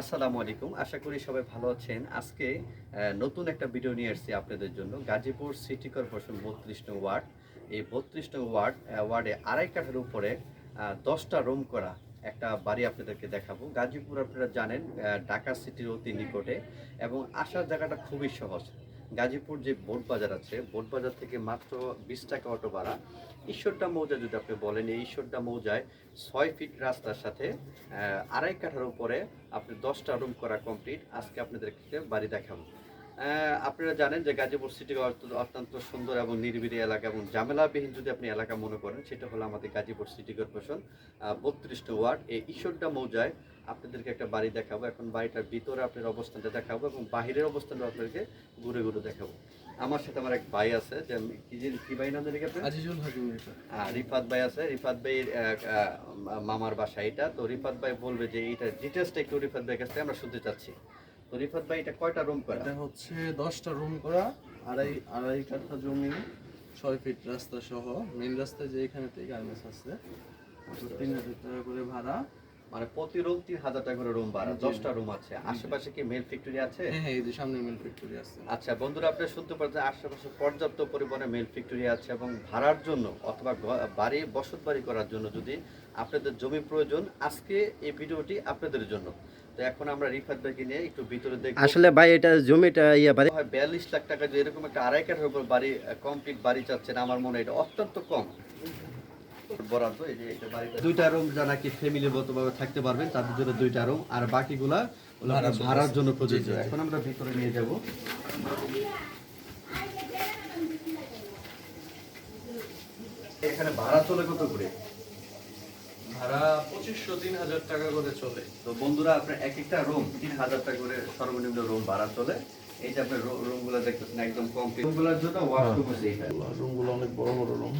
আসসালামু আলাইকুম। আশা করি সবাই ভালো আছেন। আজকে নতুন একটা ভিডিও নিয়ে এসেছি আপনাদের জন্য। গাজীপুর সিটি কর্পোরেশন বত্রিশ নং ওয়ার্ড। এই বত্রিশ নং ওয়ার্ড ওয়ার্ডে আড়াই কাঠার উপরে দশটা রুম করা একটা বাড়ি আপনাদেরকে দেখাবো। গাজীপুর আপনারা জানেন ঢাকা সিটির অতি নিকটে এবং আসার জায়গাটা খুবই সহজ। গাজীপুর যে বোট বাজার আছে, বোট বাজার থেকে মাত্র বিশ টাকা অটো ভাড়া। ঈশ্বরটা মৌজা যদি আপনি বলেন, এই ঈশ্বরটা মৌজায় ছয় ফিট রাস্তার সাথে আড়াই কাঠার উপরে আপনি দশটা রুম করা কমপ্লিট আজকে আপনাদেরকে বাড়ি দেখাবো। আপনারা জানেন যে গাজীপুর সিটি অত্যন্ত- সুন্দর এবং নিরিবিলি এলাকা এবং ঝামেলাবিহীন যদি আপনি এলাকা মনে করেন সেটা হলো আমাদের গাজীপুর সিটি কর্পোরেশন বত্রিশটা ওয়ার্ড। এই ঈশ্বরটা মৌজায় আপনাদেরকে একটা বাড়ি দেখাবো। এখন বাড়িটার ভিতরে আপনার অবস্থানটা দেখাবো এবং বাহিরের অবস্থানটা আপনাদেরকে ঘুরে ঘুরে দেখাবো। আমার সাথে আমার এক ভাই আছে যে কি যে- কি ভাই নাম জানি আজিজুল হাকিম রিফাত। ভাই আছে। রিফাত ভাইয়ের মামার বাসা এটা। তো রিফাত ভাই বলবে যে এইটা ডিটেলসটা একটু রিফাত ভাইয়ের কাছ থেকে আমরা শুনতে চাচ্ছি। তো রিফাত ভাই এটা কয়টা রুম করা? এটা হচ্ছে দশটা রুম করা আড়াই আড়াই কাঠা জমি ছয় ফিট রাস্তা সহ। মেন রাস্তায় যে গার্মেন্টস আছে। তিন হাজার টাকা করে ভাড়া। মানে প্রতি রুম তিন হাজার টাকা করে রুম ভাড়া দশটা রুম আছে। আশেপাশে কি মেল ফ্যাক্টরি আছে? হ্যাঁ হ্যাঁ এই যে সামনে মিল ফ্যাক্টরি আছে। আচ্ছা বন্ধুরা আপনি শুনতে পাচ্ছেন আশেপাশে পর্যাপ্ত পরিমাণে মেল ফ্যাক্টরি আছে এবং ভাড়ার জন্য অথবা বাড়ি বসত বাড়ি করার জন্য যদি আপনাদের জমি প্রয়োজন আজকে এই ভিডিওটি আপনাদের জন্য। তো এখন আমরা রিফাত ভাইকে নিয়ে একটু ভিতরে দেখব। আসলে ভাই এটা জমিটা ইয়া বাড়ি বিয়াল্লিশ লাখ টাকা যে এরকম একটা আড়াই কাঠার উপর বাড়ি কমপ্লিট বাড়ি চাচ্ছেন আমার মনে হয় এটা অত্যন্ত কম। বরাদ্দ এই যে এটা বাড়িটা দুইটা রুম যারা নাকি ফ্যামিলির মতো ভাবে থাকতে পারবেন তাদের জন্য দুইটা রুম আর বাকিগুলা ভাড়ার জন্য। প্রযোজ্য। এখন আমরা ভিতরে নিয়ে যাব। এখানে ভাড়া চলে কত করে? ভাড়া পঁচিশশো তিন হাজার টাকা করে চলে। তো বন্ধুরা আপনার এক একটা রুম তিন হাজার টাকা করে সর্বনিম্ন রুম ভাড়া চলে। এই যে আপনার রুমগুলো দেখতেছেন একদম কমপ্লিট রুমগুলোর জন্য ওয়াশরুম আছে। এটা রুমগুলো অনেক বড় বড় রুম